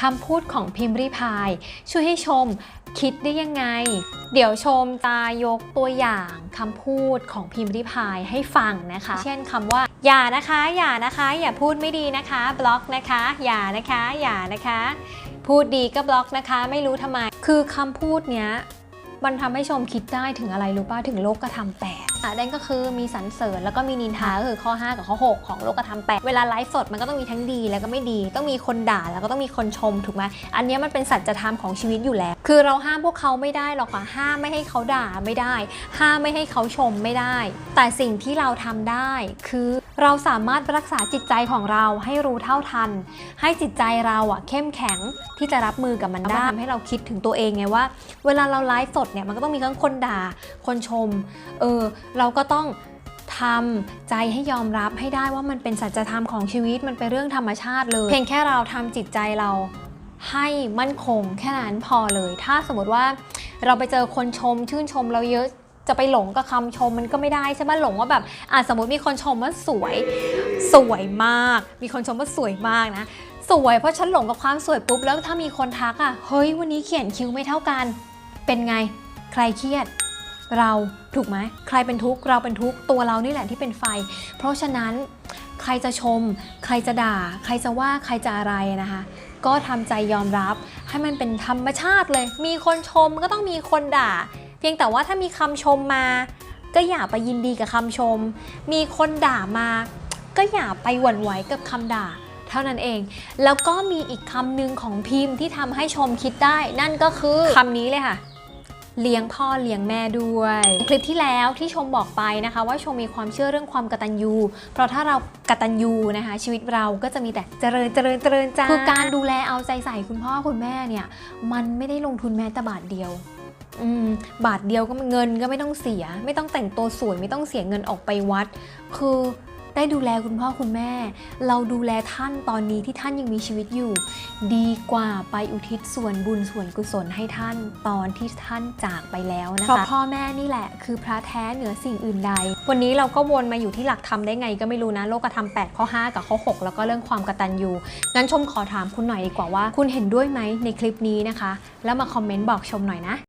คำพูดของพิมพ์ริพาย ช่วยให้ชมคิดได้ยังไง เดี๋ยวชมตายกตัวอย่างคำพูดของพิมพ์ริพายให้ฟังนะคะ เช่นคำว่า อย่านะคะ อย่านะคะ อย่าพูดไม่ดีนะคะ บล็อกนะคะ อย่านะคะ อย่านะคะ พูดดีก็บล็อกนะคะ ไม่รู้ทำไม คือคำพูดเนี้ยมันทำให้ชมคิดได้ถึงอะไรรู้ป่ะถึงโลกธรรมแปด อะนั่นก็คือมีสรรเสริญแล้วก็มีนินทาก็คือข้อ 5 กับข้อ 6 ของโลกธรรมแปดเวลาไลฟ์สดมันก็ต้องมีทั้งดีแล้วก็ไม่ดี ต้องมีคนด่าแล้วก็ต้องมีคนชมถูกไหมอันเนี้ยมันเป็นสัจธรรมของชีวิตอยู่แล้ว คือเราห้ามพวกเขาไม่ได้หรอกค่ะห้ามไม่ให้เขาด่าไม่ได้ ห้ามไม่ให้เขาชมไม่ได้ แต่สิ่งที่เราทำได้คือเราสามารถรักษาจิตใจของเราให้รู้เท่าทัน ให้จิตใจเราอะเข้มแข็งที่จะรับมือกับมันได้ทำให้เราคิดถึงตัวเองไงว่า เวลาเราไลฟ์สดเนี่ยมันก็ต้องมีทั้งคนด่าคนชมเออเราก็ต้องทำใจให้ยอมรับให้ได้ว่ามันเป็นสัจธรรมของชีวิตมันเป็นเรื่องธรรมชาติเลย เพียงแค่เราทำจิตใจเราให้มั่นคงแค่นั้นพอเลย ถ้าสมมติว่าเราไปเจอคนชมชื่นชมเราเยอะจะไปหลงกับคำชมมันก็ไม่ได้ใช่ไหมหลงว่าแบบอะสมมติมีคนชมว่าสวย สวยมาก มีคนชมว่าสวยมากนะ สวยเพราะฉันหลงกับความสวยปุ๊บแล้วถ้ามีคนทักอะเฮ้ยวันนี้เขียนคิ้วไม่เท่ากัน เป็นไงใครเครียด เราถูกไหมใครเป็นทุกข์เราเป็นทุกข์ตัวเรานี่แหละที่เป็นไฟ เพราะฉะนั้นใครจะชม ใครจะด่า ใครจะว่าใครจะอะไรนะคะ ก็ทำใจยอมรับให้มันเป็นธรรมชาติเลย มีคนชมก็ต้องมีคนด่า เพียงแต่ว่าถ้ามีคำชมมา ก็อย่าไปยินดีกับคำชม มีคนด่ามา ก็อย่าไปหวั่นไหวกับคำด่า เท่านั้นเอง แล้วก็มีอีกคำหนึ่งของพิมพ์ที่ทำให้ชมคิดได้ นั่นก็คือคำนี้เลยค่ะ เลี้ยงพ่อเลี้ยงแม่ด้วย คลิปที่แล้วที่ชมบอกไปนะคะ ว่าชมมีความเชื่อเรื่องความกตัญญู เพราะถ้าเรากตัญญูนะคะ ชีวิตเราก็จะมีแต่เจริญเจริญเจริญจ้าคือการดูแลเอาใจใส่คุณพ่อคุณแม่เนี่ย มันไม่ได้ลงทุนแม้แต่บาทเดียวบาทเดียวก็เงินก็ไม่ต้องเสีย ไม่ต้องแต่งตัวสวยไม่ต้องเสียเงินออกไปวัด คือ ได้ดูแลคุณพ่อคุณแม่ เราดูแลท่านตอนนี้ที่ท่านยังมีชีวิตอยู่ ดีกว่าไปอุทิศส่วนบุญส่วนกุศลให้ท่านตอนที่ท่านจากไปแล้วนะคะเพราะพ่อแม่นี่แหละ คือพระแท้เหนือสิ่งอื่นใด วันนี้เราก็วนมาอยู่ที่หลักธรรมได้ไงก็ไม่รู้นะโลกธรรม8ข้อ 5 กับข้อ 6 แล้วก็เรื่องความกตัญญูงั้นชมขอถามคุณหน่อยดีกว่าว่า คุณเห็นด้วยไหมในคลิปนี้นะคะ แล้วมาคอมเมนต์บอกชมหน่อยนะ